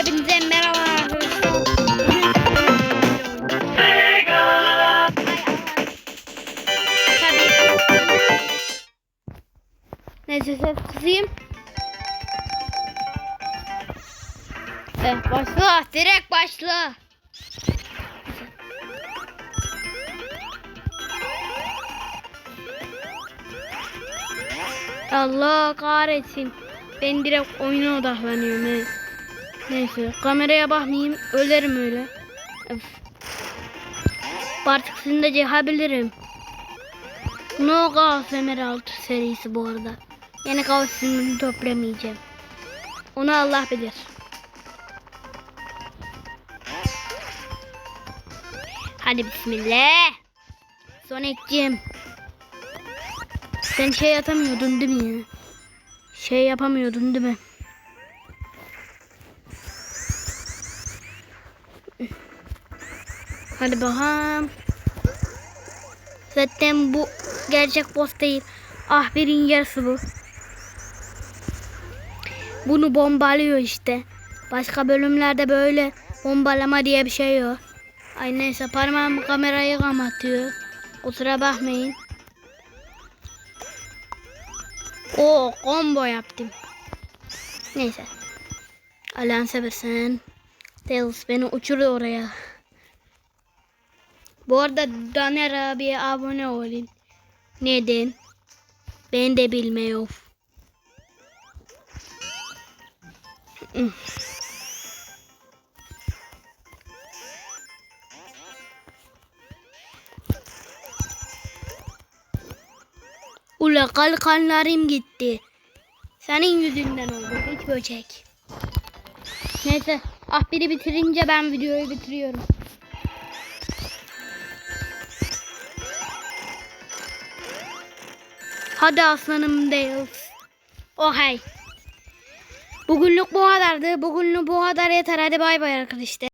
Hepinize merhaba arkadaşlar. Neyse ses kısayım. Evet başla. Direkt başla. Allah kahretsin. Ben direkt oyuna odaklanıyorum. he. Neyse kameraya bakmayayım. Ölerim öyle. Öf. Artık sizinle yapabilirim. No Chaos Emerald serisi bu arada. Yani Chaos simini toplamayacağım. Onu Allah bilir. Hadi bismillah. Sonic'cim. Sen şey atamıyordun değil mi? Şey yapamıyordun değil mi? Hadi bakalım. Zaten bu gerçek boss değil. Ah birin yarısı bu. Bunu bombalıyor işte. Başka bölümlerde böyle bombalama diye bir şey yok. Ay neyse parmağım kamerayı kapatıyor. Kusura bakmayın. O combo yaptım. Neyse. Allah'ın seversen. Tails beni uçuruyor oraya. Bu arada Daner abiye abone olun. Neden? Ben de bilmiyorum. Ula kalkanlarım gitti. Senin yüzünden oldu hiç böcek. Neyse ah biri bitirince ben videoyu bitiriyorum. Hadi aslanım Dales. Oh hey. Bugünlük bu kadardı. Bugünlük bu kadar yeter. Hadi bay bay arkadaşlar.